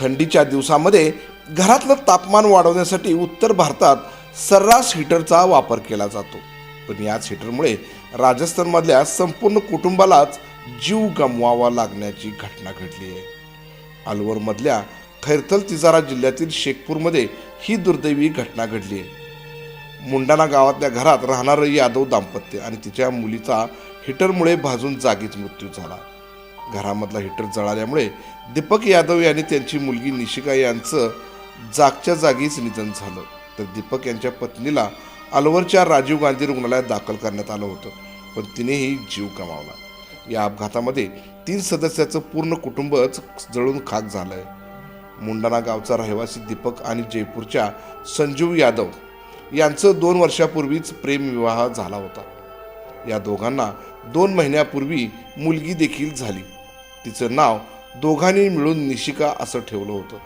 थंडीच्या दिवसामध्ये घरातलं तापमान वाढवण्यासाठी उत्तर भारतात सर्रास हीटरचा वापर केला जातो. पण याच हीटरमुळे राजस्थानमधल्या संपूर्ण कुटुंबालाच जीव गमवावा लागण्याची घटना घडली आहे. अलवरमधल्या खैरथल तिजारा जिल्ह्यातील शेखपूरमध्ये ही दुर्दैवी घटना घडली आहे. मुंडाना गावातल्या घरात राहणारं यादव दाम्पत्य आणि तिच्या मुलीचा हिटरमुळे भाजून जागीच मृत्यू झाला. घरामधला हिटर जळाल्यामुळे दीपक यादव यांनी त्यांची मुलगी निशिका यांचं जागच्या जागीच निधन झालं. तर दीपक यांच्या पत्नीला अलवरच्या राजीव गांधी रुग्णालयात दाखल करण्यात आलं होतं पण तिनेही जीव गमावला. या अपघातामध्ये तीन सदस्याचं पूर्ण कुटुंबच जळून खाक झालं आहे मुंडाणा गावचा रहिवासी दीपक आणि जयपूरच्या संजीव यादव यांचं दोन वर्षापूर्वीच प्रेमविवाह झाला होता. या दोघांना दोन महिन्यापूर्वी मुलगी देखील झाली. तिचं नाव दोघांनी मिळून निशिका असं ठेवलं होतं.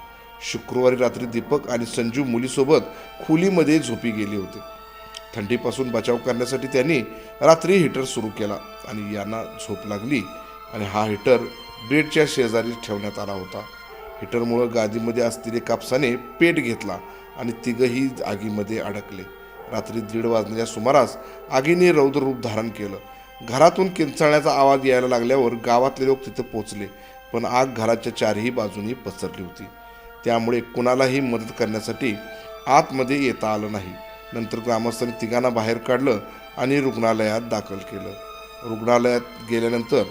शुक्रवारी रात्री दीपक आणि संजू मुलीसोबत खोलीमध्ये झोपी गेले होते. थंडीपासून बचाव करण्यासाठी त्यांनी रात्री हीटर सुरू केला आणि यांना झोप लागली आणि हा हीटर बेडच्या शेजारी ठेवण्यात आला होता. हीटरमुळं गादीमध्ये असलेले कापसाने पेट घेतला आणि तिघही आगीमध्ये अडकले. रात्री दीड वाजण्याच्या सुमारास आगीने रौद्र रूप धारण केलं. घरातून किंचाळण्याचा आवाज यायला लागल्यावर गावातले लोक तिथं पोचले पण आग घराच्या चारही बाजूनी पसरली होती. त्यामुळे कुणालाही मदत करण्यासाठी आतमध्ये येता आलं नाही. नंतर ग्रामस्थांनी तिघांना बाहेर काढलं आणि रुग्णालयात दाखल केलं. रुग्णालयात गेल्यानंतर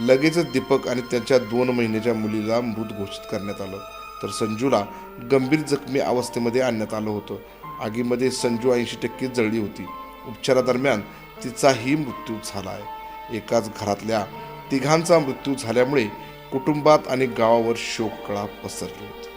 लगेचच दीपक आणि त्यांच्या दोन महिन्याच्या मुलीला मृत घोषित करण्यात आलं. तर संजूला गंभीर जखमी अवस्थेमध्ये आणण्यात आलं होतं. आगीमध्ये संजू ऐंशी टक्के जळली होती. उपचारादरम्यान तिचाही मृत्यू झाला आहे एकाच घरातल्या तिघांचा मृत्यू झाल्यामुळे कुटुंबात आणि गावावर शोककळा पसरली होती.